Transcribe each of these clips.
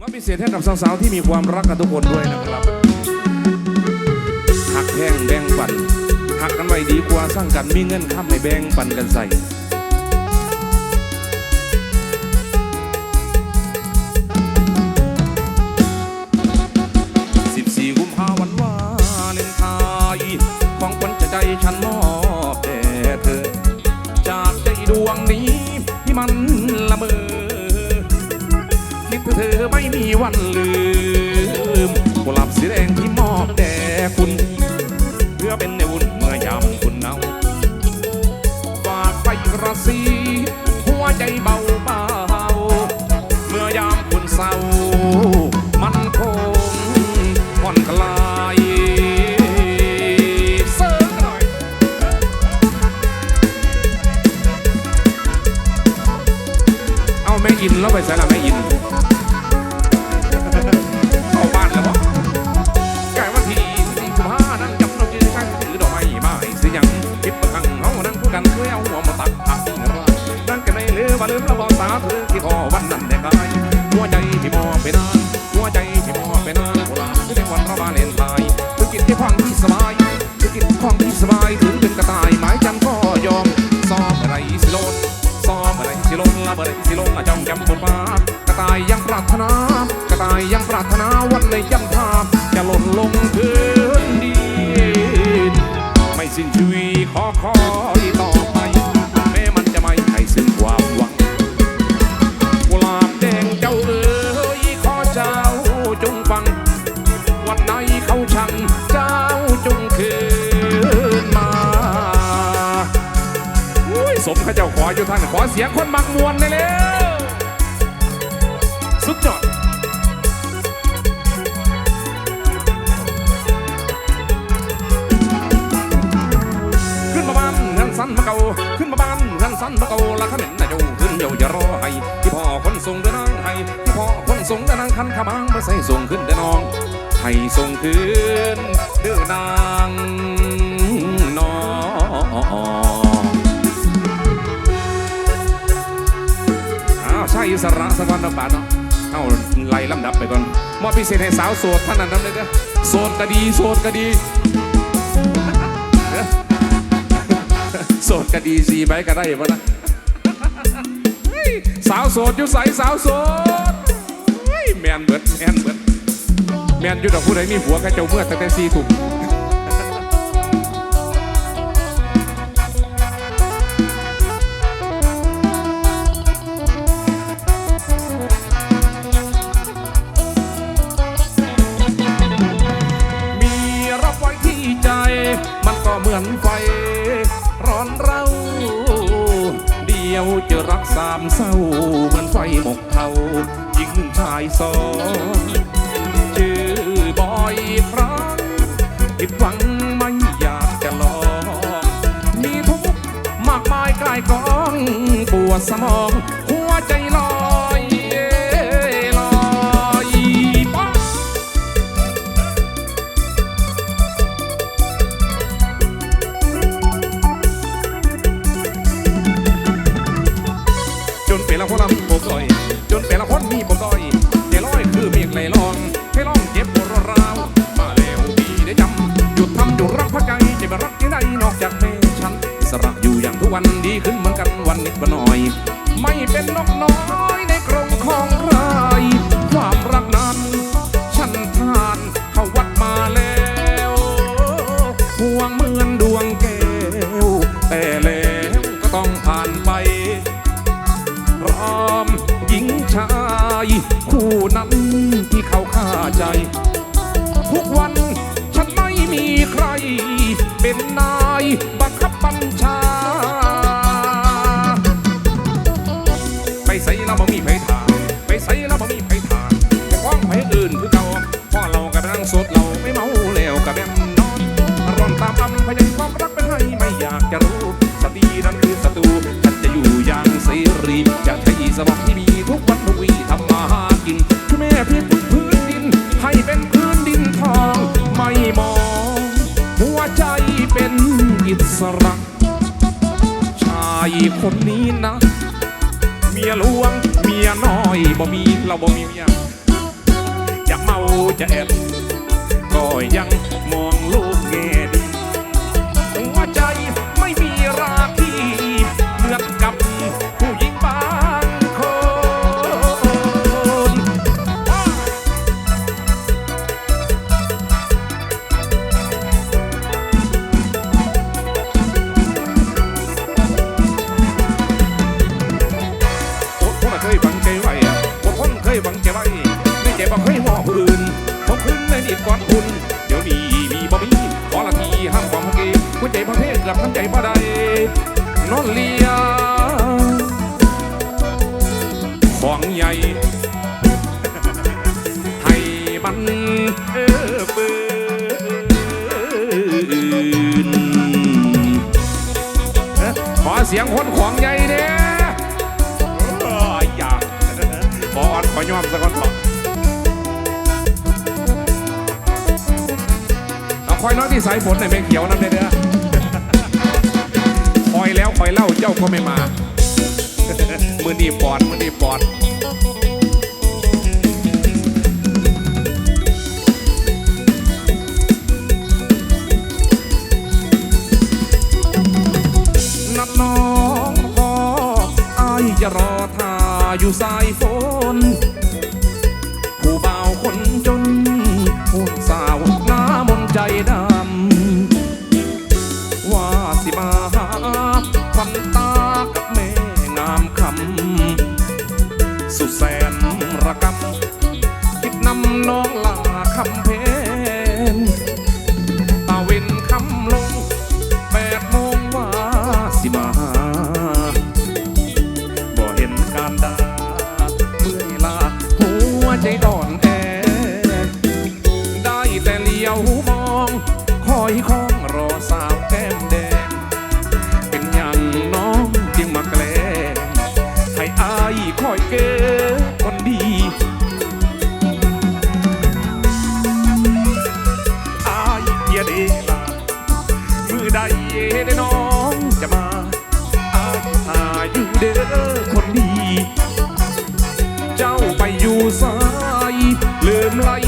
มาพิเศษให้กับสาวๆที่มีความรักกันทุกคนด้วยนะครับหักแห้งแบ่งปันหักกันไว้ดีกว่าสร้างกันมีเงินข้ามให้แบ่งปันกันใส่14กุมภาวันวาเลนไทน์ของขวัญใจฉันมอบแด่เธอ จากใจดวงนี้ที่มัน เธอไม่มีวันลืมกุหลาบสีแดง ที่มอไปนานหัวใจที่มอไปนานโบราณที่ในวันระบาเลนไทน์ธุรกิจที่ฟังที่สบายธุรกิจฟังที่สบายถึงเป็นกระต่ายหมายจันก็ยอมซ้อมอะไรสิโลดซ้อมอะไรสิลนละเบอร์สิลนละจ้องจำบทบากระต่ายยังปรารถนากระต่ายยังปรารถนาวันในยันทาจะหล่นลงพื้นดินไม่สิ้นชีวิต สียงคนมักมวนเลยเร็วสุดยอดขึ้นมาบ้านเงินสั้นมาเก่าขึ้นมาบ้านเงินสั้นมาเก่าละขมิ้นนะเจ้าขึ้นเดี๋ยวอย่ารอให้ที่พ่อคนส่งเดินนางให้ที่พ่อคนส่งเดินนางคันขมังมาใส่ส่งขึ้นเดินน้องให้ส่งคืนเดือนางน้อง สาระสักวันละบาทเนาะเอาไล่ลำดับไปก่อนมอบพิเศษให้สาวโสดท่านนั้นเลยเด้อโสดก็ดีโสดก็ดีโสดก็ดีสีใบก็ได้ปะนะสาวโสดอยู่ใสสาวโสดแมนเบิดแมนเบิดแมนอยู่ดอกผู้ใดมีผัวก็เจ้าเมื่อตั้งแต่สี่ถุง เศร้าเหมือนไฟหมกเทาหญิงชายสองชื่อบอยครั้งผิดหวังไม่อยากจะลองมีทุกข์มากมายกลายกองปวดสมอง คู่นั้นที่เขาฆ่าใจ ทุกวันฉันไม่มีใครเป็นนาย ยบ่มีเราบ่มีเมียจะเมาจะแอบก็ยังมองลูกแง่ วใจประเภทกลับทำใจบ่ได้นอนเลียของใหญ่ให้มันเออปืนขอเสียงคนของใหญ่เนี่ยเอ้อย่าขออ่อนขอยอมสักก่อนเถอะเอาคอยน้อยที่สายฝนในอยแมงเขียวน้ำเด้อ อยแล้วคอยเล่าเจ้าก็ไม่มา มือนีปอดมือนีปอดนัดน้องพออายจะรอท่าอยู่สายฝน สิมาหาฟันตากับแม่งามคำ สุดแสนระกำคิดนำน้องลาคำเพนตาเวนคำลงแปดโมงว่าสิมาบ่เห็นการดาเมื่อยลาหัวใจดอนแอ ได้แต่เลี้ยวมอง คอยคองรอสาว ลืม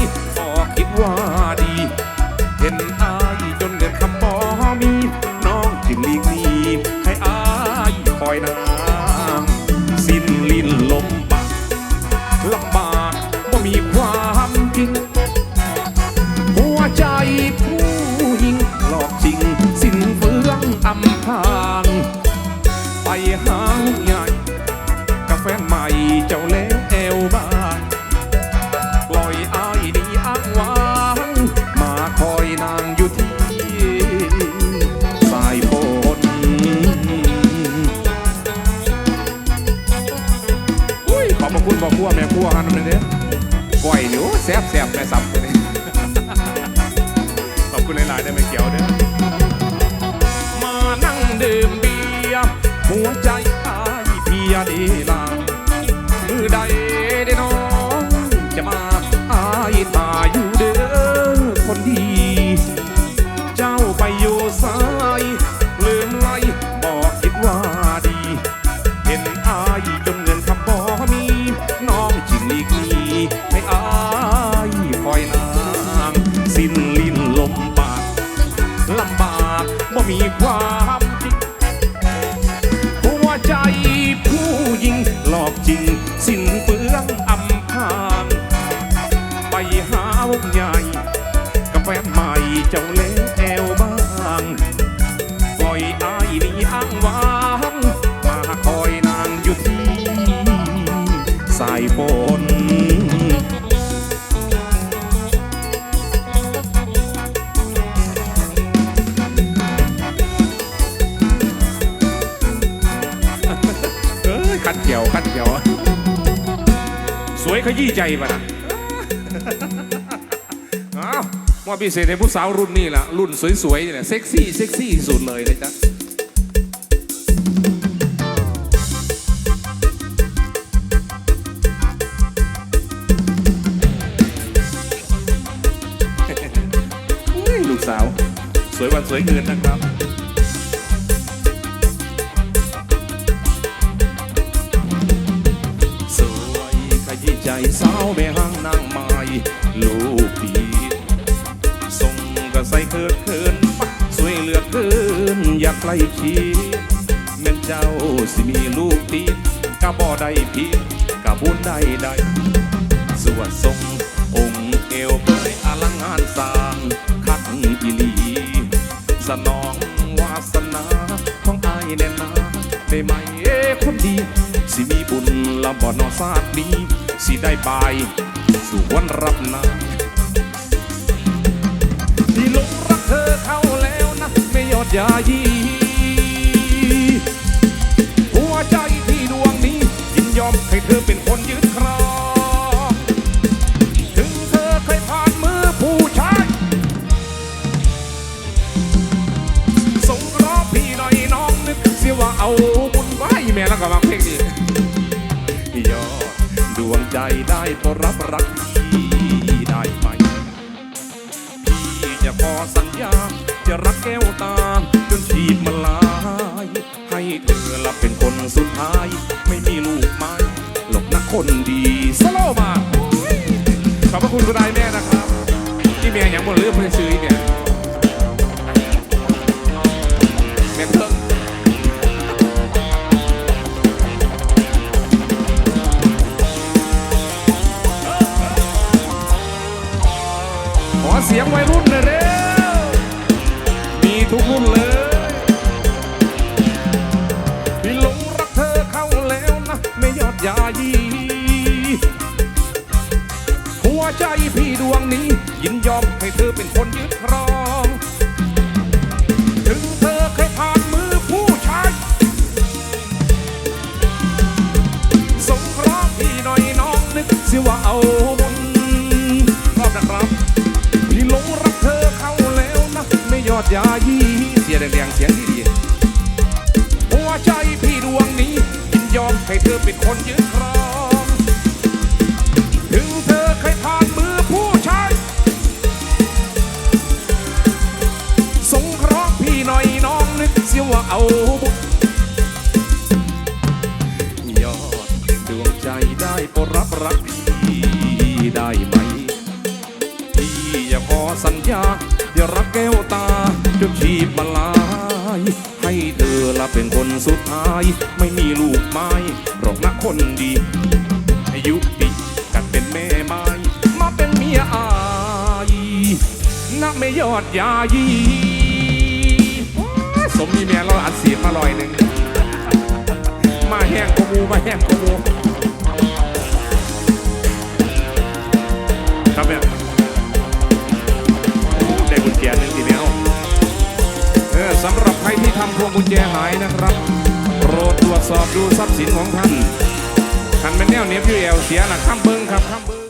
อบางวางมาคอยนางอยู่ที่สายฝนเอ้ยคันเกี่ยวคันเกี่ยวสวยขยี้ใจป่ะนะอ้าวว่าพิเศษในผู้สาวรุ่นนี้ล่ะ รุ่นสวยๆเนี่ยเซ็กซี่เซ็กซี่ที่สุดเลยนะจ๊ะ สวยเกินนะครับสวยขยี้ใจสาวแม่ห้างนางไม้ลูกปีทรงกระใสเกิดเกินสวยเหลือเกินอยากไกลคิดเมื่อเจ้าสิมีลูกตีดกะบ่ได้พีดกะบุญได้ได้สวดทรงองค์เอวเบยอลังงานสร้างคักอีลี นองวาสนาของอายแน่นาได้ไหมเอ้คนดี สิมีบุญละบ่นอซาดนี้ สิได้บาย สู่วันรับนาที่ลงรักเธอเข้าแล้วนะ ไม่ยอดยายีหัวใจที่ดวงนี้ยินยอมให้เธอเป็นคนยึดครอง ได้โปรดรับรักพี่ได้ไหม พี่จะขอสัญญา จะรักแก้วตา จนชีพมาลาย ให้เธอละเป็นคนสุดท้าย ไม่มีลูกไม้หลบนักคนดีสโลมา ทุกรุ่นเลยพี่หลงรักเธอเข้าแล้วนะ ไม่ยอดยายีหัวใจพี่ดวงนี้ ยินยอมให้เธอเป็นคนยึดครอง ถึงเธอเคยผ่านมือผู้ชาย สงเคราะห์พี่หน่อยน้องนึกสิว่าเอาบุญรอบนะครับ พี่หลงรักเธอเข้าแล้วนะ ไม่ยอดยายี แดงๆเสียงที่ดีหัวใจพี่ดวงนี้ยินยอมให้เธอเป็นคนยึดครอง ถึงเธอเคยผ่านมือผู้ชายสงเคราะห์พี่หน่อยน้องนึกเสียว่าเอาบุญยอดดวงใจได้ปรับรักพี่ได้ไหมพี่อย่าขอสัญญาอย่ารักแก้ว จนชีพมาลาย ให้เธอละเป็นคนสุดท้าย ไม่มีลูกไม้หรอกนะคนดีอายุปีกันเป็นแม่ไม้มาเป็นเมียอายนักไม่ยอดยายีสมมีแม่เราอัดเสียงมาลอยหนึ่งมาแห้งกว่าหมูมาแห้งกว่าหมู กุญแจหายนะครับ โปรดตรวจสอบดูทรัพย์สินของท่านท่านเป็นแนวเนียบอยูเอลเสียหลักข้ามเบิ้งครับข้ามเบิ้ง